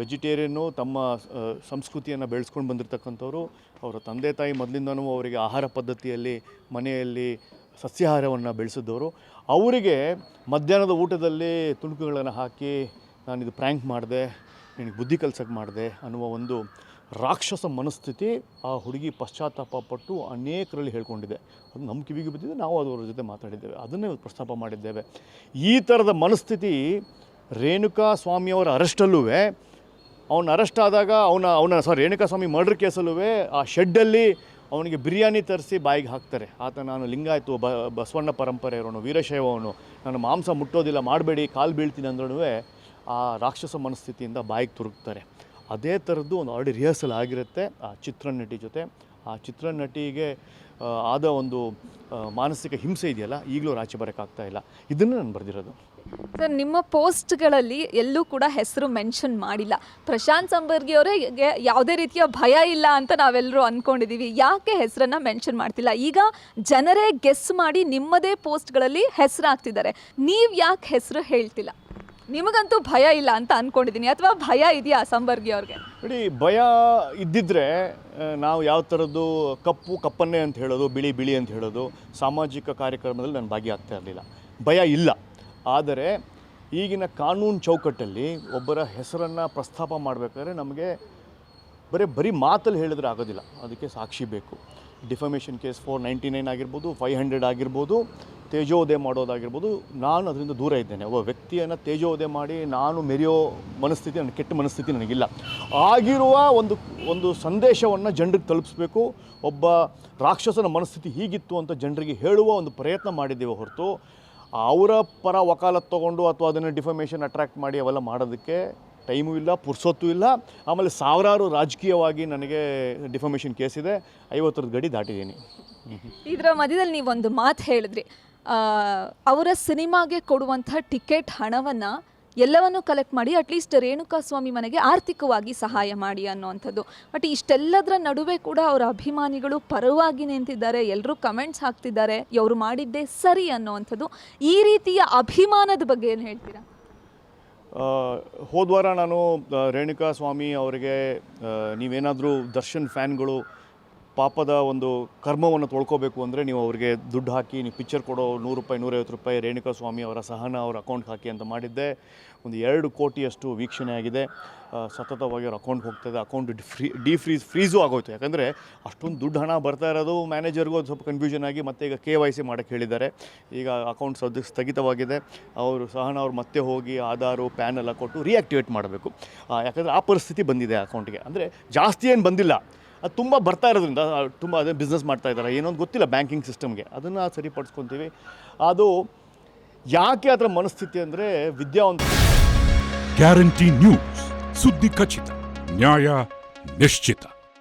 Vegetarian ತಮ್ಮ ಸಂಸ್ಕೃತಿಯನ್ನು ಬೆಳೆಸ್ಕೊಂಡು ಬಂದಿರತಕ್ಕಂಥವ್ರು, ಅವರ ತಂದೆ ತಾಯಿ ಮೊದಲಿಂದನೂ ಅವರಿಗೆ ಆಹಾರ ಪದ್ಧತಿಯಲ್ಲಿ, ಮನೆಯಲ್ಲಿ ಸಸ್ಯಾಹಾರವನ್ನು ಬೆಳೆಸಿದವರು ಅವರಿಗೆ ಮಧ್ಯಾಹ್ನದ ಊಟದಲ್ಲಿ ತುಣುಕುಗಳನ್ನು ಹಾಕಿ ನಾನಿದು ಪ್ರ್ಯಾಂಕ್ ಮಾಡಿದೆ, ನಿನಗೆ ಬುದ್ಧಿ ಕಲ್ಸಕ್ಕೆ ಮಾಡಿದೆ ಅನ್ನುವ ಒಂದು ರಾಕ್ಷಸ ಮನಸ್ಥಿತಿ ಆ ಹುಡುಗಿ ಪಶ್ಚಾತ್ತಾಪ ಪಟ್ಟು ಅನೇಕರಲ್ಲಿ ಹೇಳ್ಕೊಂಡಿದೆ. ಅದು ನಮ್ಮ ಕಿವಿಗೆ ಬಿದ್ದಿದೆ, ನಾವು ಅದರ ಜೊತೆ ಮಾತಾಡಿದ್ದೇವೆ. ಅದನ್ನೇ ಪ್ರಸ್ತಾಪ ಮಾಡಿದ್ದೇವೆ. ಈ ಥರದ ಮನಸ್ಥಿತಿ ರೇಣುಕಾ ಸ್ವಾಮಿಯವರ ಅರೆಸ್ಟಲ್ಲೂ ಅವನು ಅರೆಸ್ಟ್ ಆದಾಗ ಅವನ ಅವನ ಸಾರಿ ರೇಣುಕಾ ಸ್ವಾಮಿ ಮರ್ಡರ್ ಕೇಸಲ್ಲೂ ಆ ಶೆಡ್ಡಲ್ಲಿ ಅವನಿಗೆ ಬಿರಿಯಾನಿ ತರಿಸಿ ಬಾಯಿಗೆ ಹಾಕ್ತಾರೆ. ಆತ ನಾನು ಲಿಂಗಾಯಿತು, ಬ, ಬಸವಣ್ಣ ಪರಂಪರೆ ಇರೋನು ವೀರಶೈವವನು ನಾನು ಮಾಂಸ ಮುಟ್ಟೋದಿಲ್ಲ, ಮಾಡಬೇಡಿ, ಕಾಲು ಬೀಳ್ತೀನಿ ಅಂದ್ರೂ ಆ ರಾಕ್ಷಸ ಮನಸ್ಥಿತಿಯಿಂದ ಬಾಯಿಗೆ ತುರುಕ್ತಾರೆ. ಅದೇ ಥರದ್ದು ಒಂದು ಆಲ್ರೆಡಿ ರಿಹರ್ಸಲ್ ಆಗಿರುತ್ತೆ ಆ ಚಿತ್ರನಟಿ ಜೊತೆ. ಆ ಚಿತ್ರನಟಿಗೆ ನಟಿಗೆ ಆದ ಒಂದು ಮಾನಸಿಕ ಹಿಂಸೆ ಇದೆಯಲ್ಲ, ಈಗಲೂ ಆಚೆ ಬರೋಕ್ಕಾಗ್ತಾ ಇಲ್ಲ. ಇದನ್ನು ನಾನು ಬರೆದಿರೋದು. ಸರ್, ನಿಮ್ಮ ಪೋಸ್ಟ್ಗಳಲ್ಲಿ ಎಲ್ಲೂ ಕೂಡ ಹೆಸರು ಮೆನ್ಷನ್ ಮಾಡಿಲ್ಲ. ಪ್ರಶಾಂತ್ ಸಂಬರ್ಗಿ ಅವರಿಗೆ ಯಾವುದೇ ರೀತಿಯ ಭಯ ಇಲ್ಲ ಅಂತ ನಾವೆಲ್ಲರೂ ಅಂದ್ಕೊಂಡಿದ್ದೀವಿ ಯಾಕೆ ಹೆಸರನ್ನು ಮೆನ್ಷನ್ ಮಾಡ್ತಿಲ್ಲ? ಈಗ ಜನರೇ ಗೆಸ್ ಮಾಡಿ ನಿಮ್ಮದೇ ಪೋಸ್ಟ್ಗಳಲ್ಲಿ ಹೆಸರಾಗ್ತಿದ್ದಾರೆ. ನೀವು ಯಾಕೆ ಹೆಸರು ಹೇಳ್ತಿಲ್ಲ? ನಿಮಗಂತೂ ಭಯ ಇಲ್ಲ ಅಂತ ಅನ್ಕೊಂಡಿದ್ದೀನಿ ಅಥವಾ ಭಯ ಇದೆಯಾ ಸಂಬರ್ಗಿ ಅವ್ರಿಗೆ? ನೋಡಿ ಭಯ ಇದ್ದಿದ್ರೆ ನಾವು ಯಾವ ಥರದ್ದು ಕಪ್ಪು ಕಪ್ಪನ್ನೇ ಅಂತ ಹೇಳೋದು, ಬಿಳಿ ಬಿಳಿ ಅಂತ ಹೇಳೋದು ಸಾಮಾಜಿಕ ಕಾರ್ಯಕ್ರಮದಲ್ಲಿ ನಾನು ಭಾಗಿಯಾಗ್ತಾ ಇರಲಿಲ್ಲ. ಭಯ ಇಲ್ಲ. ಆದರೆ ಈಗಿನ ಕಾನೂನು ಚೌಕಟ್ಟಲ್ಲಿ ಒಬ್ಬರ ಹೆಸರನ್ನು ಪ್ರಸ್ತಾಪ ಮಾಡಬೇಕಾದ್ರೆ ನಮಗೆ ಬರೀ ಬರೀ ಮಾತಲ್ಲಿ ಹೇಳಿದ್ರೆ ಆಗೋದಿಲ್ಲ. ಅದಕ್ಕೆ ಸಾಕ್ಷಿ ಬೇಕು. Defamation case four ninety nine ಆಗಿರ್ಬೋದು, ಫೈವ್ ಹಂಡ್ರೆಡ್ ಆಗಿರ್ಬೋದು ತೇಜೋದಯ ಮಾಡೋದಾಗಿರ್ಬೋದು, ನಾನು ಅದರಿಂದ ದೂರ ಇದ್ದೇನೆ. ಒಬ್ಬ ವ್ಯಕ್ತಿಯನ್ನು ತೇಜೋದಯ ಮಾಡಿ ನಾನು ಮೆರೆಯೋ ಮನಸ್ಥಿತಿ ನನ್ನ ಕೆಟ್ಟ ಮನಸ್ಥಿತಿ ನನಗಿಲ್ಲ. ಆಗಿರುವ ಒಂದು ಒಂದು ಸಂದೇಶವನ್ನು ಜನರಿಗೆ ತಲುಪಿಸ್ಬೇಕು. ಒಬ್ಬ ರಾಕ್ಷಸನ ಮನಸ್ಥಿತಿ ಹೀಗಿತ್ತು ಅಂತ ಜನರಿಗೆ ಹೇಳುವ ಒಂದು ಪ್ರಯತ್ನ ಮಾಡಿದ್ದೇವೆ ಹೊರತು, ಅವರ ಪರ ವಕಾಲತ್ ತೊಗೊಂಡು ಅಥವಾ ಅದನ್ನು ಡಿಫಮೇಷನ್ ಅಟ್ರ್ಯಾಕ್ಟ್ ಮಾಡಿ ಅವೆಲ್ಲ ಮಾಡೋದಕ್ಕೆ ಟೈಮೂ ಇಲ್ಲ, ಪುರ್ಸೊತ್ತು ಇಲ್ಲ. ಆಮೇಲೆ ಸಾವಿರಾರು ರಾಜಕೀಯವಾಗಿ ನನಗೆ ಡಿಫಮೇಷನ್ ಕೇಸ್ ಇದೆ. ಐವತ್ತರದ ಗಡಿ ದಾಟಿದ್ದೀನಿ. ಇದರ ಮಧ್ಯದಲ್ಲಿ ನೀವೊಂದು ಮಾತು ಹೇಳಿದ್ರಿ. ಅವರ ಸಿನಿಮಾಗೆ ಕೊಡುವಂಥ ಟಿಕೆಟ್ ಹಣವನ್ನು ಎಲ್ಲವನ್ನು ಕಲೆಕ್ಟ್ ಮಾಡಿ ಅಟ್ಲೀಸ್ಟ್ ರೇಣುಕಾ ಸ್ವಾಮಿ ಮನೆಗೆ ಆರ್ಥಿಕವಾಗಿ ಸಹಾಯ ಮಾಡಿ ಅನ್ನೋವಂಥದ್ದು. ಬಟ್ ಇಷ್ಟೆಲ್ಲದರ ನಡುವೆ ಕೂಡ ಅವರ ಅಭಿಮಾನಿಗಳು ಪರವಾಗಿ ನಿಂತಿದ್ದಾರೆ ಎಲ್ಲರೂ ಕಮೆಂಟ್ಸ್ ಹಾಕ್ತಿದ್ದಾರೆ, ಇವರು ಮಾಡಿದ್ದೇ ಸರಿ ಅನ್ನೋವಂಥದ್ದು. ಈ ರೀತಿಯ ಅಭಿಮಾನದ ಬಗ್ಗೆ ಏನು ಹೇಳ್ತೀರಾ? ಹೋದ್ವಾರ ನಾನು ರೇಣುಕಾ ಸ್ವಾಮಿ ಅವರಿಗೆ ನೀವೇನಾದರೂ ದರ್ಶನ್ ಫ್ಯಾನ್ಗಳು ಪಾಪದ ಒಂದು ಕರ್ಮವನ್ನು ತೊಳ್ಕೋಬೇಕು ಅಂದರೆ ನೀವು ಅವರಿಗೆ ದುಡ್ಡು ಹಾಕಿ, ನೀವು ಪಿಕ್ಚರ್ ಕೊಡೋ ನೂರು ರೂಪಾಯಿ, ನೂರೈವತ್ತು ರೂಪಾಯಿ ರೇಣುಕಾ ಸ್ವಾಮಿ ಅವರ ಸಹನ ಅವರ ಅಕೌಂಟ್ಗೆ ಹಾಕಿ ಅಂತ ಮಾಡಿದ್ದೆ. ಒಂದು ಎರಡು ಕೋಟಿಯಷ್ಟು ವೀಕ್ಷಣೆ ಆಗಿದೆ. ಸತತವಾಗಿ ಅವ್ರ ಅಕೌಂಟ್ಗೆ ಹೋಗ್ತದೆ. Account free, the freeze, freeze ಆಗೋಯ್ತು. ಯಾಕಂದರೆ ಅಷ್ಟೊಂದು ದುಡ್ಡು ಹಣ ಬರ್ತಾ ಇರೋದು ಮ್ಯಾನೇಜರ್ಗೂ ಅದು ಸ್ವಲ್ಪ ಕನ್ಫ್ಯೂಷನ್ ಆಗಿ ಮತ್ತೆ ಈಗ ಕೆ ವೈ ಸಿ ಮಾಡೋಕ್ಕೆ ಹೇಳಿದ್ದಾರೆ. ಈಗ ಅಕೌಂಟ್ ಸದ್ಯ ಸ್ಥಗಿತವಾಗಿದೆ. ಅವರು ಸಹನ ಅವ್ರು ಮತ್ತೆ ಹೋಗಿ ಆಧಾರು, ಪ್ಯಾನ್ ಎಲ್ಲ ಕೊಟ್ಟು ರಿಯಾಕ್ಟಿವೇಟ್ ಮಾಡಬೇಕು. ಯಾಕಂದರೆ ಆ ಪರಿಸ್ಥಿತಿ ಬಂದಿದೆ ಅಕೌಂಟ್ಗೆ ಅಂದರೆ ಜಾಸ್ತಿ ಏನು ಬಂದಿಲ್ಲ. ಅದು ತುಂಬ ಬರ್ತಾ ಇರೋದ್ರಿಂದ ತುಂಬ ಅದೇ ಬಿಸ್ನೆಸ್ ಮಾಡ್ತಾ ಇದ್ದಾರೆ. ಏನೋ ಗೊತ್ತಿಲ್ಲ ಬ್ಯಾಂಕಿಂಗ್ ಸಿಸ್ಟಮ್ಗೆ ಅದನ್ನು ಸರಿಪಡಿಸ್ಕೊತೀವಿ. ಅದು ಯಾಕೆ ಅದರ ಮನಸ್ಥಿತಿ ಅಂದರೆ ವಿದ್ಯಾವಂತ ಗ್ಯಾರಂಟಿ ನ್ಯೂಸ್ ಸುದ್ದಿ ಖಚಿತ, ನ್ಯಾಯ ನಿಶ್ಚಿತ.